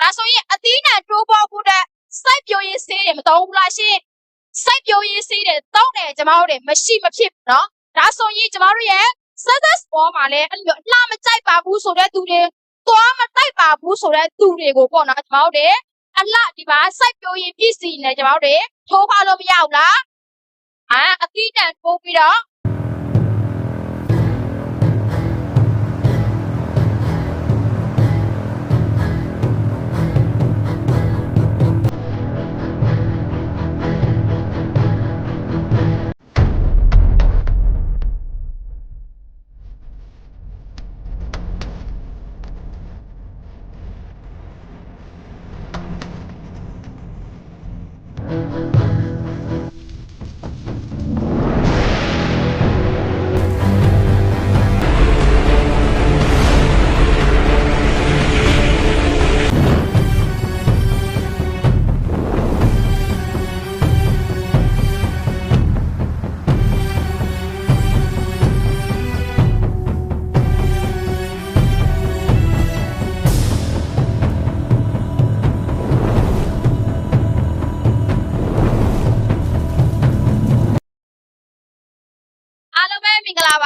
ဒါဆိုရင်အသီးနှံတိုးပေါ်ဖို့တဲ့စိုက်ပျိုးရေးဆေးတွေမသုံးဘူးလားရှင်စိုက်ပျိုးရေးဆေးတွေတောင်းတယ်ကျမတို့တွေမရှိမဖြစ်ဘူးနော်ဒါဆိုရင်ကျမတို့ရဲ့ success ပေါ်မှာလည်းအဲ့လိုအလှမကြိုက်ပါဘူးဆိုတဲ့သူတွေသွားမတိုက်ပါဘူးဆိုတဲ့သူတွေကိုပေါ့နော်ကျမတို့တွေအလှဒီမှာစိုက်ပျိုးရေးပစ္စည်းနဲ့ကျမတို့တွေထိုးဖောက်လို့မရဘူးလားအာအသီးနှံထိုးပြီးတော့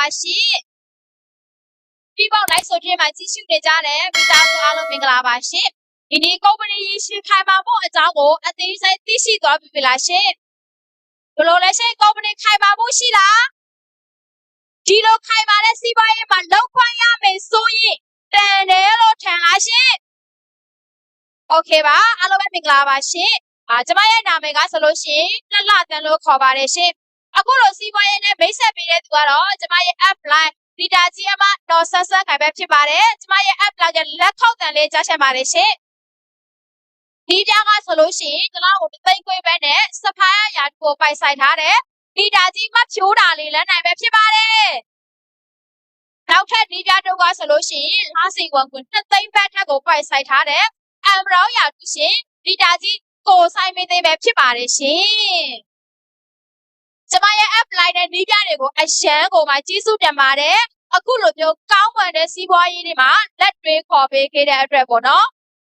ပါရှင်။ပြီးပေါက်လိုက်ဆိုပြမှာကြီးရှုနေကြတဲ့မိသားစုအားလုံးမင်္ဂလာပါရှင်။ဒီနေ့ company ရရှိခိုင်မာမှုအကြောင်းကိုအသေးစိတ်သိရှိသွားပြီလားရှင်။ဘယ်လိုလဲရှင် company ခိုင်မာမှုရှိလား။ဒီလိုခိုင်မာတဲ့စီးပွားရေးမှာလောက်ခွင့်ရမယ်ဆိုရင်တန်တယ်လို့ထင်လားရှင်။ Okay ပါအားလုံးပဲမင်္ဂလာပါရှင်။အာကျမရဲ့နာမည်ကဆိုလို့ရှင်နှစ်လတန်လို့ခေါ်ပါတယ်ရှင် အခုလိုစီးပွားရေးနဲ့မိတ်ဆက်ပေးတဲ့သူကတော့ကျမရဲ့ app line ဒီတာကြီးအမတော်ဆက်ဆက်ခိုင်ပဲဖြစ်ပါတယ်ကျမရဲ့ app line ကလက်ခောက်တန်လေးကြားချက်ပါတယ်ရှင်ဒီပြားကဆိုလို့ရှိရင်ကျွန်တော်ကိုသိမ့်ခွေးပဲနဲ့စဖိုင်းရာကိုပိုက်ဆိုင်ထားတယ်ဒီတာကြီးမဖြိုးတာလေးလည်းနိုင်ပဲဖြစ်ပါတယ်နောက်ထပ်ဒီပြားတော့ကဆိုလို့ရှိရင်လာစီဝန်ကွန်းနှစ်သိမ့်ဘက်ထက်ကိုပိုက်ဆိုင်ထားတယ်အမ်ဘရောင်းရာသူရှင်ဒီတာကြီးကိုဆိုင်မသိမ့်ပဲဖြစ်ပါတယ်ရှင် ကျမရဲ့ app လိုက်တဲ့နည်းပြတွေကိုအရှမ်းကိုမှကြီးစုတင်ပါတယ်အခုလိုမျိုးကောင်းမွန်တဲ့စီးပွားရေးတွေမှာလက်တွေခေါ်ပေးခဲ့တဲ့အတွက်ပေါ့နော်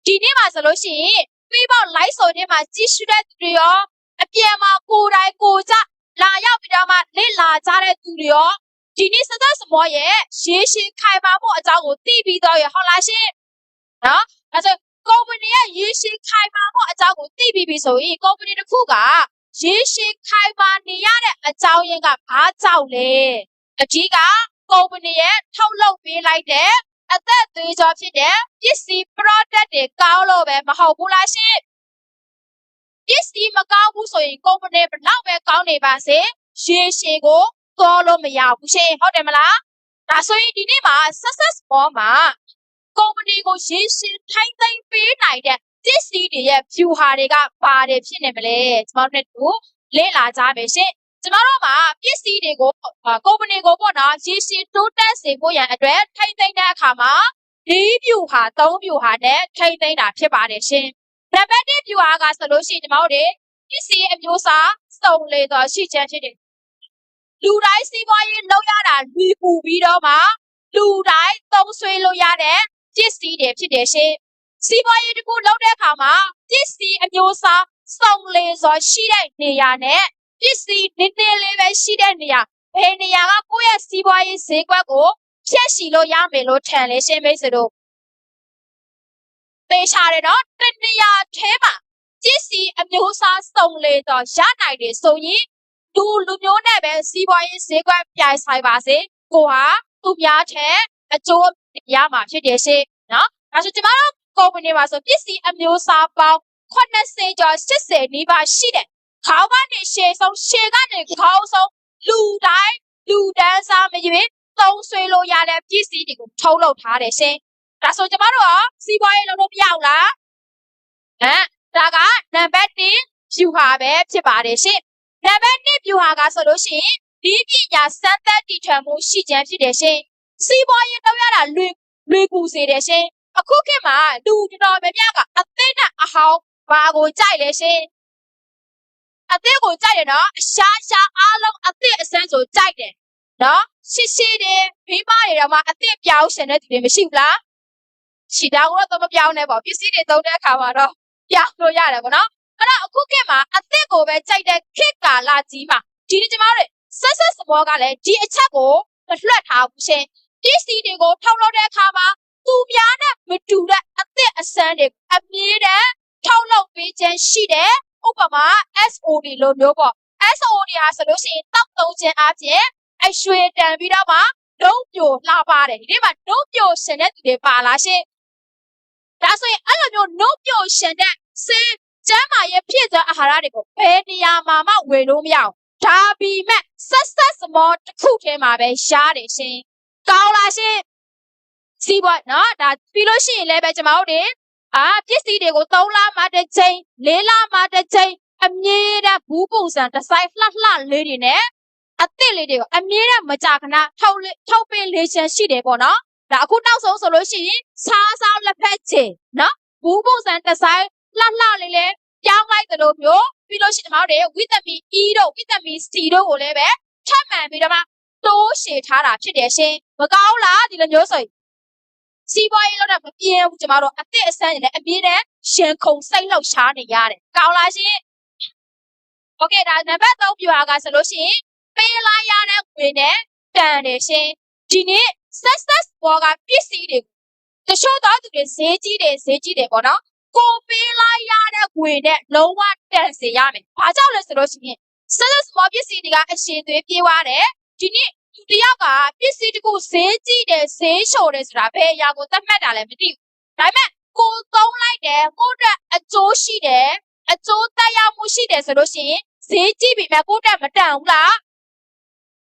ဒီနေ့မှာဆိုလို့ရှိရင်ပြီးပေါက် live ဆိုတဲ့မှာကြီးစုတဲ့သူတွေရောအပြင်မှာကိုယ်တိုင်ကိုယ်ကြလာရောက်ပြီးတော့မှလေ့လာကြတဲ့သူတွေရောဒီနေ့စသက်စမောရဲ့ရေရှည်ခိုင်မာမှုအကြောင်းကိုသိပြီးတော့ရဟုတ်လားရှင်နော်အဲဆိုကုမ္ပဏီရဲ့ရေရှည်ခိုင်မာမှုအကြောင်းကိုသိပြီးပြီဆိုရင်ကုမ္ပဏီတစ်ခုက ရေရှည်ခိုင်မာနေရတဲ့အကြောင်းရင်းကဘာကြောင့်လဲအကြီးကကုမ္ပဏီရဲ့ထုတ်လုပ်ပေးလိုက်တဲ့အသက်သွေးကြောဖြစ်တဲ့ပစ္စည်း product တွေကောင်းလို့ပဲမဟုတ်ဘူးလားရှင်ပစ္စည်းမကောင်းဘူးဆိုရင်ကုမ္ပဏီဘလောက်ပဲကောင်းနေပါစေရေရှည်ကိုတော်လို့မရဘူးရှင်ဟုတ်တယ်မလားဒါဆိုရင်ဒီနေ့မှာ success more မှာကုမ္ပဏီကိုရေရှည်ထိုင်သိမ်းပေးနိုင်တဲ့ ပစ္စည်းတွေရဲ့ view ဟာတွေကပါတယ်ဖြစ်နေမလဲကျမတို့နဲ့တူလေ့လာကြမယ်ရှင်ကျမတို့မှာပစ္စည်းတွေကိုအာကုမ္ပဏီကိုပေါ့နော်ရေရှည်တိုးတက်စေဖို့ရန်အတွက်ထိမ့်သိမ့်တဲ့အခါမှာ၄ view ဟာ၃ view ဟာနဲ့ထိမ့်သိမ့်တာဖြစ်ပါတယ်ရှင်နံပါတ်1 view ဟာကဆိုလို့ရှိရင်ကျမတို့တွေပစ္စည်းအမျိုးအစားစုံလေတော့ရှိချင်ဖြစ်တယ်လူတိုင်းစီးပွားရေးလုပ်ရတာလူပူပြီးတော့မှလူတိုင်းသုံးဆွေးလို့ရတဲ့ပစ္စည်းတွေဖြစ်တယ်ရှင် စီးပွားရေးတစ်ခုလုပ်တဲ့အခါမှာပစ္စည်းအမျိုးအစားစုံလေစွာရှိတဲ့နေရာနဲ့ပစ္စည်းနည်းနည်းလေးပဲရှိတဲ့နေရာဘယ်နေရာကကိုယ့်ရဲ့စီးပွားရေးဈေးကွက်ကိုဖြည့်ရှည်လို့ရမယ်လို့ထင်လေရှင်းမိတ်ဆွေတို့သေချာတယ်နော်တနေရာထဲမှာပစ္စည်းအမျိုးအစားစုံလေတော့ရနိုင်တယ်ဆိုရင်လူလူမျိုးနဲ့ပဲစီးပွားရေးဈေးကွက်ပြိုင်ဆိုင်ပါစေကိုဟာသူများထက်အကျိုးရမှာဖြစ်တယ်ရှင်းနော်ဒါဆိုကျမတို့ ကုမ္ပဏီမှာဆိုပစ္စည်းအမျိုးအစားပေါင်း80ကျော်80နီးပါးရှိတယ်။ခေါင်းကနေရှေ့ဆုံးရှေ့ကနေခေါင်းဆုံးလူတိုင်းလူတန်းစားမရွေးသုံးဆွေးလို့ရတဲ့ပစ္စည်းတွေကိုထုတ်လုပ်ထားတယ်ရှင်။ဒါဆိုကျမတို့ရောစီးပွားရေးလုပ်လို့မရဘူးလား။ဟမ်ဒါကနံပါတ်1ဖြူဟာပဲဖြစ်ပါတယ်ရှင်။နံပါတ်2ဖြူဟာကဆိုလို့ရှိရင်ဒီပညာစမ်းသပ်တည်ထွင်မှုရှိခြင်းဖြစ်တယ်ရှင်။စီးပွားရေးလုပ်ရတာလွယ်လွယ်ကူစေတယ်ရှင်။ အခုခေတ်မှာလူတော်တော်များများကအသေးနဲ့အဟောင်းဘာကိုကြိုက်လဲရှင်အသေးကိုကြိုက်တယ်နော်အရှားရှားအားလုံးအသေးအစမ်းဆိုကြိုက်တယ်နော်ရှစ်ရှစ်တွေမိမတွေတော့မှအသေးပြောင်းရှင်တဲ့သူတွေမရှိဘူးလားခြေတောင်တော့မပြောင်းနဲ့ပေါ့ပစ္စည်းတွေသုံးတဲ့အခါမှာတော့ပြောင်းလို့ရတယ်ပေါ့နော်အဲ့တော့အခုခေတ်မှာအသက်ကိုပဲကြိုက်တဲ့ခေတ်ကာလကြီးမှာဒီကျမတို့ဆက်ဆက်စမောကလည်းဒီအချက်ကိုမလွှတ်ထားဘူးရှင်ပစ္စည်းတွေကိုထောက်လို့တဲ့အခါမှာ သူများနဲ့မတူတဲ့အသက်အစမ်းတွေအမြဲတမ်းထောက်လို့ပေးခြင်းရှိတယ်ဥပမာ SOD လိုမျိုးပေါ့ SOD ဟာဆိုလို့ရှိရင်တောက်သုံးခြင်းအပြင်အရွှေတန်ပြီးတော့မှဒုံပြိုလှပါတယ်ဒီနေ့မှာဒုံပြိုရှင်တဲ့သူတွေပါလားရှင်ဒါဆိုရင်အဲ့လိုမျိုးနှုတ်ပြိုရှင်တဲ့စေကျမ်းမာရဲ့ဖြစ်သောအာဟာရတွေကိုဘယ်နေရာမှာမှဝယ်လို့မရအောင်ဒါပေမဲ့ဆက်ဆက်စမောတစ်ခုထဲမှာပဲရှားတယ်ရှင်ကောင်းလားရှင် စီးပွားနော်ဒါပြီးလို့ရှိရင်လည်းပဲကျမတို့တွေအာပစ္စည်းတွေကို3လမှတစ်ချိန်4လမှတစ်ချိန်အမြဲတမ်းဘူးပုံစံဒီဇိုင်းလှလှလေးတွေနဲ့အသစ်လေးတွေကိုအမြဲတမ်းမကြာခဏထောက်လေထောက်ပင်လေးချင်ရှိတယ်ပေါ့နော်ဒါအခုနောက်ဆုံးဆိုလို့ရှိရင်စားစားလက်ဖက်ချေနော်ဘူးပုံစံဒီဇိုင်းလှလှလေးလေးပြောင်းလိုက်သလိုမျိုးပြီးလို့ရှိရင်ကျွန်တော်တို့ဝီတာမင် E တို့ဝီတာမင် C တို့ကိုလည်းပဲထပ်မံပြီးတော့မှတိုးရှည်ထားတာဖြစ်တယ်ရှင်မကောင်းလားဒီလိုမျိုးဆိုရင် စီးပွားရေးလောက်တော့မပြင်းဘူးကျမတို့အသစ်အဆန်းနေတဲ့အပြင်းနဲ့ရှင်ခုံစိတ်လောက်ရှားနေရတယ်ကောင်းလားရှင်โอเคဒါနံပါတ်3ပြောရကဆိုလို့ရှိရင်ပေးလာရတဲ့ငွေနဲ့တန်တယ်ရှင်ဒီနေ့ success ဘောကပစ္စည်းတွေတချို့တော့သူတွေဈေးကြီးတယ်ဈေးကြီးတယ်ပေါ့နော်ကိုပေးလိုက်ရတဲ့ငွေနဲ့လုံးဝတန်စေရမယ်ဘာကြောင့်လဲဆိုလို့ရှိရင် success ဘောပစ္စည်းတွေကအရှင်သွေးပြေးသွားတယ်ဒီနေ့ သူတယောက်ကပစ္စည်းတခုဈေးကြီးတယ်ဈေးလျှော်တယ်ဆိုတာဘယ်အရာကိုသတ်မှတ်တာလဲမသိဘူးဒါပေမဲ့ကိုသုံးလိုက်တယ်ကိုယ့်အတွက်အကျိုးရှိတယ်အကျိုးတက်ရောက်မှုရှိတယ်ဆိုလို့ရှိရင်ဈေးကြည့်ပြီမဲ့ကိုယ့်တက်မတန်ဘူးလား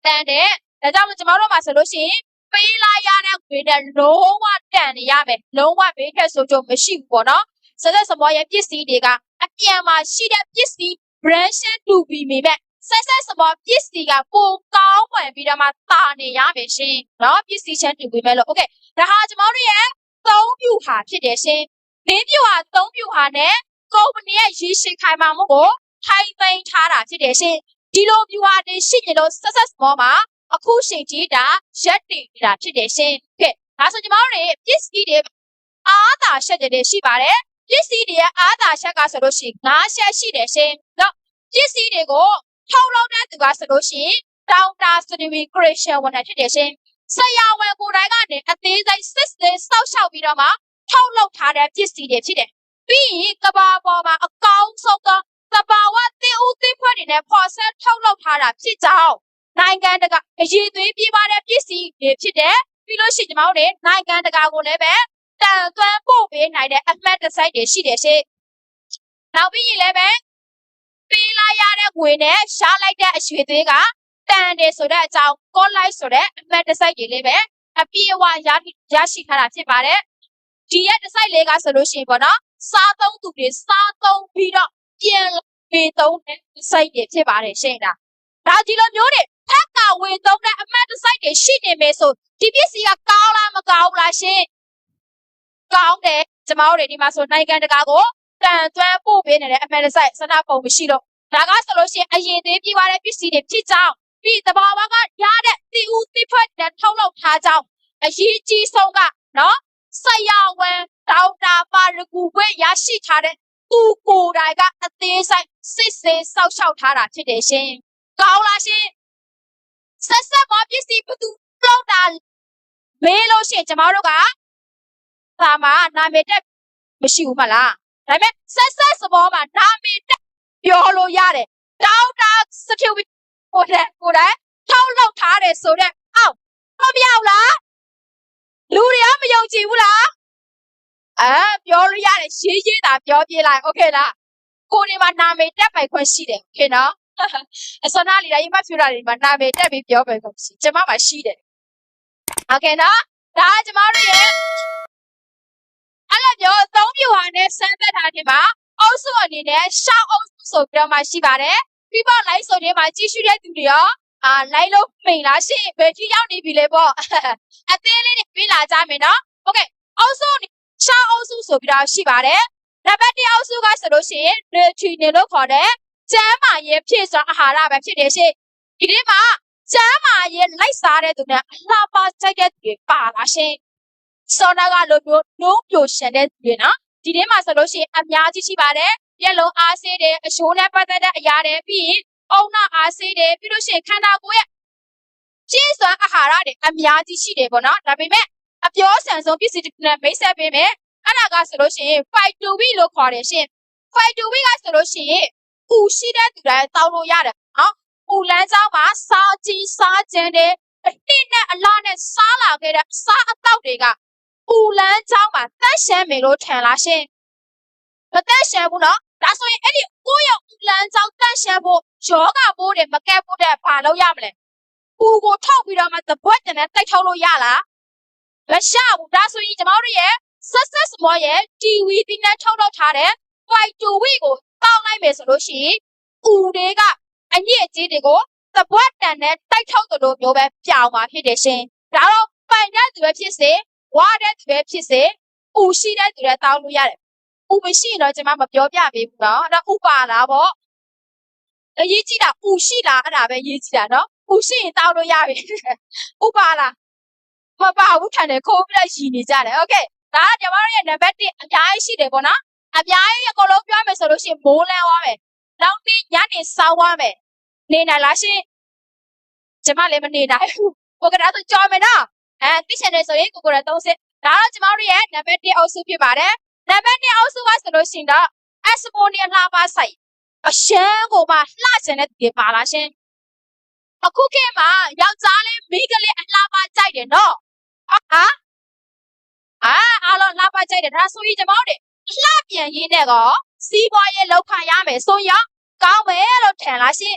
တန်တယ်ဒါကြောင့်မို့ကျွန်တော်တို့မှာဆိုလို့ရှိရင်ပေးလိုက်ရတဲ့ငွေနဲ့လုံးဝတန်နေရမယ်လုံးဝဘေးထက်ဆိုကြမရှိဘူးပေါ့နော်စသက်စမောရဲ့ပစ္စည်းတွေကအပြန်မှာရှိတဲ့ပစ္စည်း brand တူပြီးမိမဲ့ ဆက်ဆက်စမောပစ္စည်းကပိုကောင်းဝင်ပြီးတော့မှတာနေရမယ်ရှင်နော်ပစ္စည်းချင်းတူပြီးမဲ့လို့ okay ဒါဟာကျွန်တော်တို့ရဲ့သုံးပြူဟာဖြစ်တယ်ရှင်လေးပြူဟာသုံးပြူဟာနဲ့ကုမ္ပဏီရဲ့ရည်ရှိခိုင်မာမှုကိုထိုင်သိမ်းထားတာဖြစ်တယ်ရှင်ဒီလိုပြူဟာတွေရှိနေလို့ဆက်ဆက်စမောမှာအခုချိန်ကြီးတာရက်တည်နေတာဖြစ်တယ်ရှင်ကဲဒါဆိုကျွန်တော်တို့ပစ္စည်းတွေအားသာရှက်တွေရှိပါတယ်ပစ္စည်းတွေရဲ့အားသာရှက်ကဆိုလို့ရှိရင်၅ရှက်ရှိတယ်ရှင်နော်ပစ္စည်းတွေကို ထုတ်လုပ်တဲ့သူကဆိုလို့ရှိရင်တောင်တာစတူဒီခရစ်ရှန်ဝန်ထမ်းဖြစ်တယ်ရှင်ဆရာဝန်ကိုယ်တိုင်ကနေအသေးစိတ်စစ်စစ်စောက်ရှောက်ပြီးတော့မှထုတ်လုပ်ထားတဲ့ပစ္စည်းတွေဖြစ်တယ်ပြီးရင်ကဘာပေါ်မှာအကောင်းဆုံးသောတဘာဝတင်ဦးတင်ဖွဲ့တွေနဲ့ပေါ်ဆက်ထုတ်လုပ်ထားတာဖြစ်ကြောင်းနိုင်ငံတကာအရေးသွေးပြပါတဲ့ပစ္စည်းတွေဖြစ်တယ်ပြီးလို့ရှိရင်ကျွန်တော်တို့နိုင်ငံတကာကိုလည်းပဲတန်သွမ်းပို့ပေးနိုင်တဲ့အမှတ်တစိုက်တွေရှိတယ်ရှင်နောက်ပြီးရင်လည်းပဲပေးလာ ရတဲ့ငွေနဲ့ရှားလိုက်တဲ့အရွှေသွေးကတန်တယ်ဆိုတဲ့အကြောင်းကောလိုက်ဆိုတဲ့အမှတ်တစိုက်တွေလေးပဲအပြည့်အဝရရရှိထားတာဖြစ်ပါတယ်ဒီရဲ့တစိုက်လေးကဆိုလို့ရှိရင်ပေါ့နော်စားသုံးသူတွေစားသုံးပြီးတော့ပြန်ပေးသုံးတဲ့စိုက်တွေဖြစ်ပါတယ်ရှင်းတာဒါဒီလိုမျိုးတွေဖက်ကဝေသုံးတဲ့အမှတ်တစိုက်တွေရှိနေမယ်ဆိုဒီပစ္စည်းကကောင်းလားမကောင်းဘူးလားရှင်းကောင်းတယ်ကျမတို့တွေဒီမှာဆိုနိုင်ငံတကာကိုတန်သွမ်းပို့ပေးနေတဲ့အမှန်တစိုက်စနာပုံမရှိတော့ ဒါကဆိုလို့ရှိရင်အရင်သေးပြသွားတဲ့ပစ္စည်းတွေဖြစ်ကြောင်းပြီးတဘာဝကရတဲ့တီဦးတိဖက်တဲ့ထုတ်လုပ်ထားကြောင်းအရေးကြီးဆုံးကနော်ဆရာဝန်ဒေါက်တာပါရဂူခွင့်ရရှိထားတဲ့သူကိုယ်တိုင်ကအသေးစိတ်စစ်ဆေးစောက်ရှောက်ထားတာဖြစ်တယ်ရှင်ကောင်းလားရှင်ဆက်ဆက်မပစ္စည်းဘသူလောက်တာမေးလို့ရှိရင်ကျမတို့ကသာမနာမည်တက်မရှိဘူးမလားဒါပေမဲ့ဆက်ဆက်စဘောမှာနာမည်တက် ပြောလို့ရတယ်ဒေါက်တာစတူဘီကိုတဲ့ကိုတဲ့ထောက်လောက်ထားတယ်ဆိုတော့အောက်မပြောက်လားလူတွေကမယုံကြည်ဘူးလားအဲပြောလို့ရတယ်ရေးရေးတာပြောပြလိုက်โอเคလားကိုဒီမှာနာမည်တက်ပိုင်ခွင့်ရှိတယ်โอเคနော်အစနာလီတိုင်းမဖြူတာတွေမှာနာမည်တက်ပြီးပြောပိုင်ခွင့်ရှိကျမမှာရှိတယ်โอเคနော်ဒါကကျမတို့ရဲ့အဲ့လိုမျိုးအသုံးပြဟာနဲ့စမ်းသပ်တာဒီမှာအုပ်စုအနေနဲ့ရှောက်အုပ်စု ဆိုပြီးတော့မှရှိပါတယ်ပြီးတော့ live ဆိုတဲ့မှာကြည့်ရှုတဲ့သူတွေရောအာ live လို့မိန်လားရှင့်ဘယ်ထိရောက်နေပြီလဲပေါ့အသေးလေးတွေပြေးလာကြမယ်နော်ဟုတ်ကဲ့အောက်စုခြားအောက်စုဆိုပြီးတော့ရှိပါတယ်နံပါတ်1အောက်စုကဆိုလို့ရှိရင် nutrition လို့ခေါ်တဲ့ကျန်းမာရေးဖြည့်စွမ်းအာဟာရပဲဖြစ်တယ်ရှင့်ဒီနေ့မှာကျန်းမာရေးလိုက်စားတဲ့သူနဲ့အလှပကြိုက်တဲ့သူတွေပါလားရှင့်စောနာကလိုမျိုးနှုံးပြိုရှင်တဲ့သူတွေနော်ဒီနေ့မှာဆိုလို့ရှိရင်အများကြီးရှိပါတယ် မျက်လုံးအားဆေးတယ်အရှိုးနဲ့ပတ်သက်တဲ့အရာတွေပြီးရင်အုံနာအားဆေးတယ်ပြီးလို့ရှိရင်ခန္ဓာကိုယ်ရဲ့ပြည့်စွမ်းအာဟာရတွေအများကြီးရှိတယ်ပေါ့နော်ဒါပေမဲ့အပြောဆန်ဆုံးပစ္စည်းတစ်ခုနဲ့မိတ်ဆက်ပေးမယ်အဲ့ဒါကဆိုလို့ရှိရင် fight to win လို့ခေါ်တယ်ရှင် fight to win ကဆိုလို့ရှိရင်ပူရှိတဲ့သူတိုင်းတောင်းလို့ရတယ်နော်ပူလန်းကြောင်းမှာစားကြီးစားကျန်တယ်အတစ်နဲ့အလားနဲ့စားလာခဲ့တဲ့အစားအသောက်တွေကပူလန်းကြောင်းမှာတက်ရှမ်းမယ်လို့ထင်လားရှင်မတက်ရှမ်းဘူးနော် ဒါဆိုရင်အဲ့ဒီကိုယ့်ရဲ့ပူလန်းကြောင်းတက်ရှမ်းဖို့ယောဂပိုးတွေမကက်ဖို့တဲ့ဘာလုပ်ရမလဲပူကိုထောက်ပြီးတော့မှသဘွက်တန်နဲ့တိုက်ထုတ်လို့ရလားမရဘူးဒါဆိုရင်ကျမတို့ရဲ့ဆက်ဆက်စမောရဲ့ TV ဒီနဲ့ထုတ်လုပ်ထားတဲ့ fight to win ကိုတောင်းလိုက်မယ်ဆိုလို့ရှိရင်ဦးတွေကအညစ်အကြေးတွေကိုသဘွက်တန်နဲ့တိုက်ထုတ်သလိုမျိုးပဲပြောင်းมาဖြစ်တယ်ရှင်ဒါတော့ပိုင်တဲ့သူပဲဖြစ်စေဝါတဲ့သူပဲဖြစ်စေဦးရှိတဲ့သူလည်းတောင်းလို့ရတယ် ဦးမရှိရင်တော့ကျွန်မမပြောပြပေးဘူးနော်အဲ့ဒါဥပါလားပေါ့အရေးကြီးတာဦးရှိတာအဲ့ဒါပဲရေးကြည့်တာနော်ဦးရှိရင်တောင်းလို့ရပြီဥပါလားမပါဘူးထန်တယ်ခိုးပြီးတော့ရည်နေကြတယ်โอเคဒါကကျွန်မတို့ရဲ့နံပါတ်1အများကြီးရှိတယ်ပေါ့နော်အများကြီးအကုန်လုံးပြောမယ်ဆိုလို့ရှိရင်မိုးလန်းသွားမယ်နောက်နေ့ညနေစောင်းသွားမယ်နေနိုင်လားရှင်ကျမလည်းမနေနိုင်ဘူးကိုကဒါဆိုကြော်မယ်နော်အဲသိချင်တယ်ဆိုရင်ကိုကိုရ30ဒါတော့ကျမတို့ရဲ့နံပါတ်1အုပ်စုဖြစ်ပါတယ် နံပါတ်2အုပ်စုကဆိုလို့ရှိရင်တော့ Asmonia လှပါဆိုင်အရှမ်းကိုမှလှချင်တဲ့သူတွေပါလားရှင်အခုခေတ်မှာယောက်ျားလေးမိန်းကလေးအလှပါကြိုက်တယ်နော်ဟာအာအားလုံးလှပါကြိုက်တယ်ဒါဆိုရင်ကျမတို့တွေလှပြန်ရင်းနဲ့ကောစီးပွားရေးလောက်ခရမယ်ဆိုရင်ကောင်းမယ်လို့ထင်လားရှင်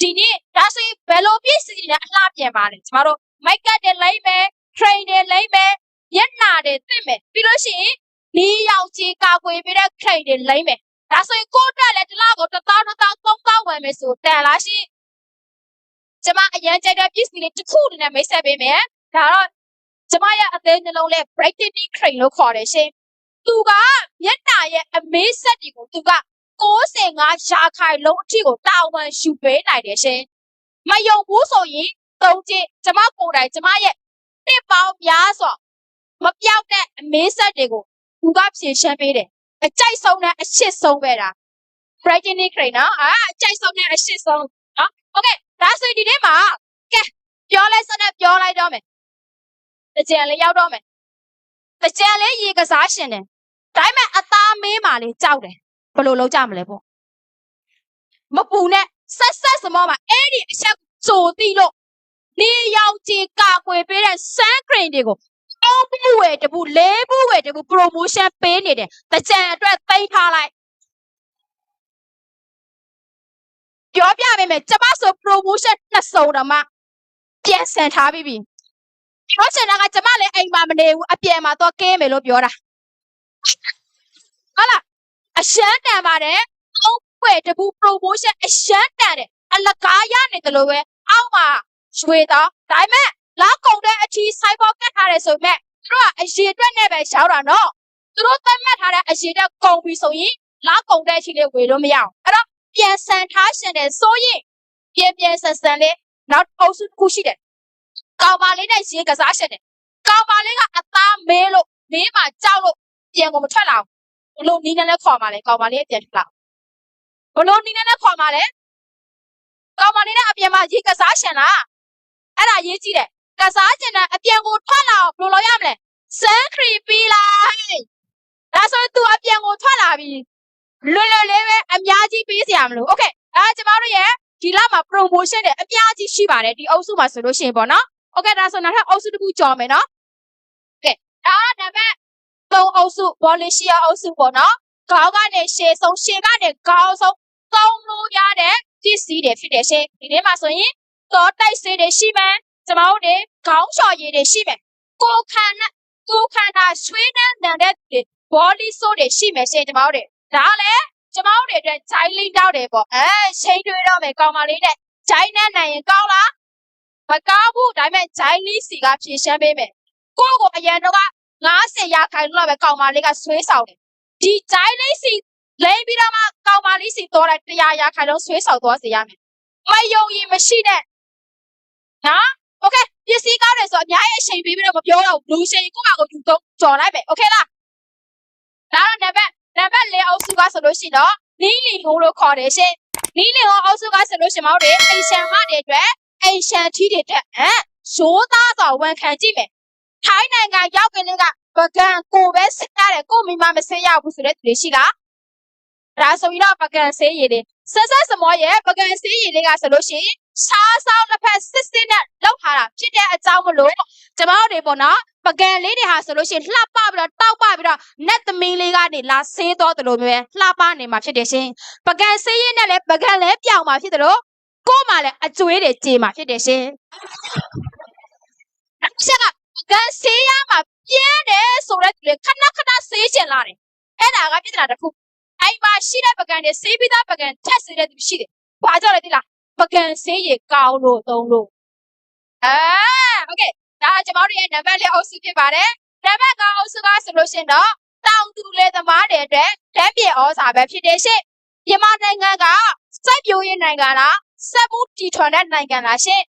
ဒီနေ့ဒါဆိုရင်ဘယ်လိုပြည့်စည်နေအလှပြန်ပါလဲကျမတို့ make up တွေလိမ့်မယ် train တွေလိမ့်မယ်မျက်နှာတွေသင့်မယ်ပြီးလို့ရှိရင် နီးယောက်ကြီးကာကွယ်ပေးတဲ့ train တွေလိမ့်မယ်ဒါဆိုရင်ကိုယ့်အတွက်လည်းတစ်လားကို1000 1000 3000ဝယ်မယ်ဆိုတန်လားရှင်ကျမအရန်ကြိုက်တဲ့ပစ္စည်းလေးတစ်ခုတည်းနဲ့မိတ်ဆက်ပေးမယ်ဒါတော့ကျမရဲ့အသေးနှလုံးလဲ brightening cream လို့ခေါ်တယ်ရှင်သူကမျက်နှာရဲ့အမေးဆက်တွေကိုသူက65ရာခိုင်လုံးအထိကိုတာဝန်ယူပေးနိုင်တယ်ရှင်မယုံဘူးဆိုရင်သုံးကြည့်ကျမကိုယ်တိုင်ကျမရဲ့တစ်ပေါင်းများစွာမပြောက်တဲ့အမေးဆက်တွေကို သူကဖြေရှင်းပေးတယ်အကြိုက်ဆုံးနဲ့အရှစ်ဆုံးပဲတာ brightening cream နော်အာအကြိုက်ဆုံးနဲ့အရှစ်ဆုံးနော်โอเคဒါဆိုရင်ဒီနေ့မှာကဲပြောလိုက်စနဲ့ပြောလိုက်တော့မယ်တကြံလေးရောက်တော့မယ်တကြံလေးရေကစားရှင်တယ်ဒါပေမဲ့အသားမေးမှလေးကြောက်တယ်ဘယ်လိုလုပ်ကြမလဲပေါ့မပူနဲ့ဆက်ဆက်စမောမှာအဲ့ဒီအချက်ကြိုတိလို့နေရောင်ခြည်ကာကွယ်ပေးတဲ့ sun cream တွေကို အော်ဘူးဝယ်တဘူးလေးဘူးဝယ်တဘူး promotion ပေးနေတယ်တကြံအတွက်သိမ်းထားလိုက်ပြောပြပေးမယ်ကျမဆို promotion နှစ်စုံတော့မှပြန်ဆန်ထားပြီးပြီပြောချင်တာကကျမလည်းအိမ်မှာမနေဘူးအပြင်မှာတော့ကင်းမယ်လို့ပြောတာဟုတ်လားအရှမ်းတန်ပါတယ်အောက်ွယ်တဘူး promotion အရှမ်းတန်တယ်အလကားရနေတယ်လို့ပဲအောက်မှာရွှေတော့ဒါပေမဲ့ လာကုန်တဲ့အချီဆိုင်ဘောကတ်ထားတယ်ဆိုပေမဲ့သူတို့ကအရေအတွက်နဲ့ပဲရောင်းတာနော်သူတို့သတ်မှတ်ထားတဲ့အရေအတွက်ကုန်ပြီဆိုရင်လာကုန်တဲ့အချီလေးဝေလို့မရအောင်အဲ့တော့ပြန်ဆန်ထားရှင်တယ်ဆိုရင်ပြန်ပြန်ဆန်ဆန်လေးနောက်အုပ်စုတစ်ခုရှိတယ်ကောင်ပါလေးနဲ့ရေကစားရှင်တယ်ကောင်ပါလေးကအသားမဲလို့မင်းမှကြောက်လို့ပြန်ကုန်မထွက်လာဘူးဘလို့နီးနေလဲခေါ်မှလဲကောင်ပါလေးပြန်ထွက်လာဘလို့နီးနေလဲခေါ်မှလဲကောင်ပါလေးနဲ့အပြင်မှာရေကစားရှင်လားအဲ့ဒါရေးကြည့်တယ် ကစားကျင်တဲ့အပြန်ကိုထွက်လာအောင်ဘယ်လိုလုပ်ရမလဲစမ်းခရီပီလာဒါဆိုသူအပြန်ကိုထွက်လာပြီလွယ်လွယ်လေးပဲအများကြီးပေးစရာမလိုโอเคဒါကျမတို့ရဲ့ဒီလမှာ promotion တွေအများကြီးရှိပါတယ်ဒီအုပ်စုမှာဆိုလို့ရှိရင်ပေါ့နော်โอเคဒါဆိုနောက်ထပ်အုပ်စုတစ်ခုကြော်မယ်နော်โอเคဒါကနံပါတ်3အုပ်စု volunteer အုပ်စုပေါ့နော်ခေါင်းကနေရှေ့ဆုံးရှေ့ကနေခေါင်းဆုံးသုံးလို့ရတဲ့ပစ္စည်းတွေဖြစ်တယ်ရှင်ဒီနေ့မှာဆိုရင်တော့တိုက်စေးတွေရှိမယ် ကျမတို့တွေခေါင်းလျှော်ရည်တွေရှိမယ်ကိုယ်ခန္ဓာကိုယ်ခန္ဓာဆွေးနှံတဲ့တဲ့ body soul တွေရှိမယ်ရှင်ကျမတို့တွေဒါကလည်းကျမတို့တွေအတွက်ဂျိုင်းလိမ့်တောက်တယ်ပေါ့အဲချိန်တွေးတော့မယ်ကောင်းပါလေးနဲ့ဂျိုင်းနဲ့နိုင်ရင်ကောင်းလားမကောင်းဘူးဒါပေမဲ့ဂျိုင်းလေးစီကဖြည့်ရှင်းပေးမယ်ကိုယ့်ကိုအရန်တော့က90ရာခိုင်လောက်ပဲကောင်းပါလေးကဆွေးဆောင်တယ်ဒီဂျိုင်းလေးစီလိမ့်ပြီးတော့မှကောင်းပါလေးစီတော့တဲ့100ရာခိုင်လုံးဆွေးဆောင်သွားစေရမယ်မယုံရင်မရှိနဲ့နော် ။ Okay ပစ္စည်းကောင်းတယ်ဆိုအများကြီးအချိန်ပေးပြီးတော့မပြောတော့ဘူး။လူရှင်ကိုယ့်ဘာကိုယူသုံးကြော်လိုက်ပဲ။ Okay လား။ဒါတော့နံပါတ်နံပါတ်၄အုပ်စုကဆိုလို့ရှိရင်တော့နီလီဟိုးလို့ခေါ်တယ်ရှင်။နီလီဟိုးအုပ်စုကဆိုလို့ရှိရင်မဟုတ်တယ်အိမ်ရှန်မတွေအတွက်အိမ်ရှန်ထီးတွေတက်ဟမ်ရိုးသားစွာဝန်ခံကြည့်မယ်။ထိုင်းနိုင်ငံရောက်ကလေးကပကံကိုပဲဆင်းရတယ်ကိုမိမမဆင်းရဘူးဆိုတဲ့သူတွေရှိလား။ဒါဆိုရင်တော့ပကံဆေးရည်လေးဆက်ဆက်စမောရဲ့ပကံဆေးရည်လေးကဆိုလို့ရှိရင် ရှားဆောင်တစ်ဖက်စစ်စစ်နဲ့လောက်ထားတာဖြစ်တဲ့အကြောင်းမလို့ကျမတို့တွေပေါ့နော်ပကံလေးတွေဟာဆိုလို့ရှိရင်လှပပြီးတော့တောက်ပပြီးတော့နတ်သမီးလေးကနေလာဆေးတော်တယ်လို့မျိုးပဲလှပနေမှာဖြစ်တယ်ရှင်ပကံဆေးရည်နဲ့လည်းပကံလည်းပြောင်းမှာဖြစ်တယ်လို့ကို့မှာလည်းအကျွေးတွေကြေမှာဖြစ်တယ်ရှင်နောက်ချက်ကပကံဆေးရမှာပြင်းတယ်ဆိုတဲ့သူတွေခဏခဏဆေးကျင်လာတယ်အဲ့ဒါကပြဿနာတစ်ခုအဲ့မှာရှိတဲ့ပကံတွေဆေးပြီးသားပကံထက်ဆေးတဲ့သူရှိတယ်ဘာကြောင့်လဲသိလား ပကံဆေးရည်ကောင်းလို့သုံးလို့အာโอเคဒါကကျမတို့ရဲ့နံပါတ်လေးအုပ်စုဖြစ်ပါတယ်နံပါတ်9အုပ်စုကဆိုလို့ရှိရင်တော့တောင်သူလေသမားတွေအတွက်လက်ပြဩဇာပဲဖြစ်တယ်ရှင့်မြန်မာနိုင်ငံကစိုက်ပျိုးရေးနိုင်ငံလားစက်မှုတီထွန်တဲ့နိုင်ငံလားရှင့်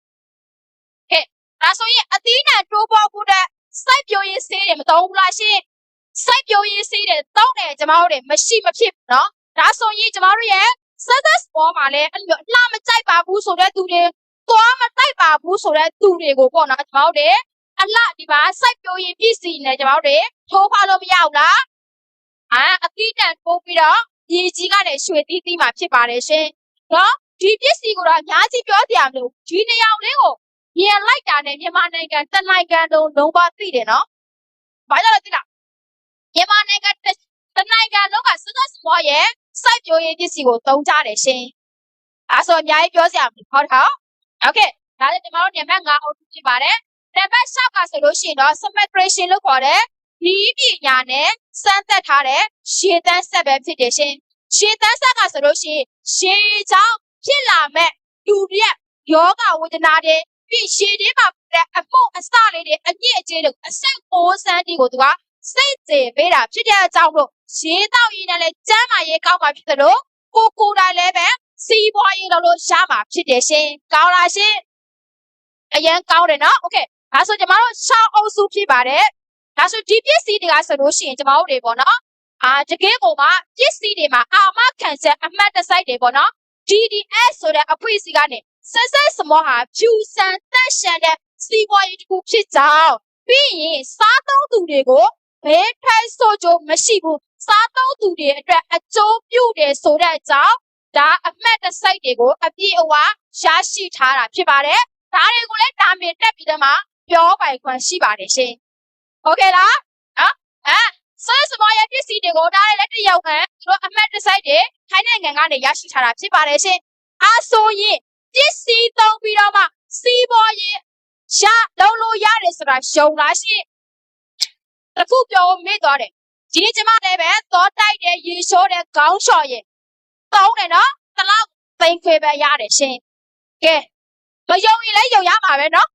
ဟဲ့ဒါဆိုရင်အသီးနှံတိုးပေါ်ဖို့တဲ့စိုက်ပျိုးရေးဆေးတွေမသုံးဘူးလားရှင့်စိုက်ပျိုးရေးဆေးတွေတောင်းတယ်ကျမတို့တွေမရှိမဖြစ်ဘူးနော်ဒါဆိုရင်ကျမတို့ရဲ့ success ပေါ်မှာလည်းအဲ့လိုအလှမကြိုက်ပါဘူးဆိုတဲ့သူတွေသွားမတိုက်ပါဘူးဆိုတဲ့သူတွေကိုပေါ့နော်ကျမတို့တွေအလှဒီမှာစိုက်ပျိုးရေးပစ္စည်းနဲ့ကျမတို့တွေထိုးဖောက်လို့မရဘူးလားအာအသီးတန်ထိုးပြီးတော့ဒီကြီးကနေရွှေတီးတီးမှာဖြစ်ပါတယ်ရှင်နော်ဒီပစ္စည်းကိုတော့အများကြီးပြောပြရမလို့ဒီနေရာလေးကိုမြင်လိုက်တာနဲ့မြန်မာနိုင်ငံတစ်နိုင်ငံလုံးလုံးဝသိတယ်နော်ဘာကြောင့်လဲသိလားမြန်မာနိုင်ငံတစ်တစ်နိုင်ငံလုံးက success ပေါ်ရဲ့ စိုက်ပျိုးရေးပစ္စည်းကိုသုံးကြတယ်ရှင်။အဲဆိုအများကြီးပြောစရာမလိုဟုတ်တော့။ Okay ဒါလည်းကျွန်တော်တို့နံပါတ်5အုပ်စုဖြစ်ပါတယ်။နံပါတ်6ကဆိုလို့ရှိရင်တော့ symmetration လို့ခေါ်တဲ့နီးပညာနဲ့စမ်းသပ်ထားတဲ့ရှည်တန်းဆက်ပဲဖြစ်တယ်ရှင်။ရှည်တန်းဆက်ကဆိုလို့ရှိရင်ရှည်ချောင်းဖြစ်လာမဲ့လူရက်ယောဂဝေဒနာတွေပြီးရှည်သေးမှာတဲ့အမှုအစလေးတွေအညစ်အကြေးတွေအစိတ်ပိုးစမ်းတီကိုသူကစိတ်ကျေပေးတာဖြစ်တဲ့အကြောင်းလို့ ရေးတောက်ရင်းနဲ့လည်းကျန်းမာရေးကောက်မှာဖြစ်သလိုကိုကိုယ်တိုင်လည်းပဲစီးပွားရေးလုပ်လို့ရမှာဖြစ်တယ်ရှင်။ကောင်းလားရှင်။အရင်ကောင်းတယ်နော်။ Okay ။ဒါဆိုကျမတို့ရှောင်းအုပ်စုဖြစ်ပါတယ်။ဒါဆိုဒီပစ္စည်းတွေကဆိုလို့ရှိရင်ကျမတို့တွေပေါ့နော်။အာတကယ်ကိုမှပစ္စည်းတွေမှာအာမခံချက်အမှတ်တစိုက်တွေပေါ့နော်။ DDS ဆိုတဲ့အဖွဲ့အစည်းကနေဆက်ဆက်စမောဟာဖြူဆန်တက်ရှန်တဲ့စီးပွားရေးတစ်ခုဖြစ်ကြောင်းပြီးရင်စားသုံးသူတွေကိုဘယ်ထိုက်ဆိုကြမရှိဘူး စားသုံးသူတွေအတွက်အကျိုးပြုတယ်ဆိုတဲ့အကြောင်းဒါအမှတ်တစိုက်တွေကိုအပြည့်အဝရရှိထားတာဖြစ်ပါတယ်။ဒါတွေကိုလည်းတာမင်တက်ပြီးတော့မှပြောပိုင်ခွင့်ရှိပါတယ်ရှင်။ Okay လား။နော်။အဲဆွေးစမောရဲ့ပစ္စည်းတွေကိုဒါတွေလည်းတယောက်ခံတို့အမှတ်တစိုက်တွေထိုင်းနိုင်ငံကနေရရှိထားတာဖြစ်ပါတယ်ရှင်။အာဆိုရင်ပစ္စည်းသုံးပြီးတော့မှစီးပွားရေးရလုံးလို့ရတယ်ဆိုတာယုံလားရှင်။တခုပြောမေ့သွားတယ် ဒီနေ့ကျမလည်းပဲသောတိုက်တယ်ရေလျှောတယ်ခေါင်းလျှော်ရင်တောင်းတယ်နော်တလောက်သိန်းခွေပဲရတယ်ရှင်ကဲမယုံရင်လည်းယုံရမှာပဲနော်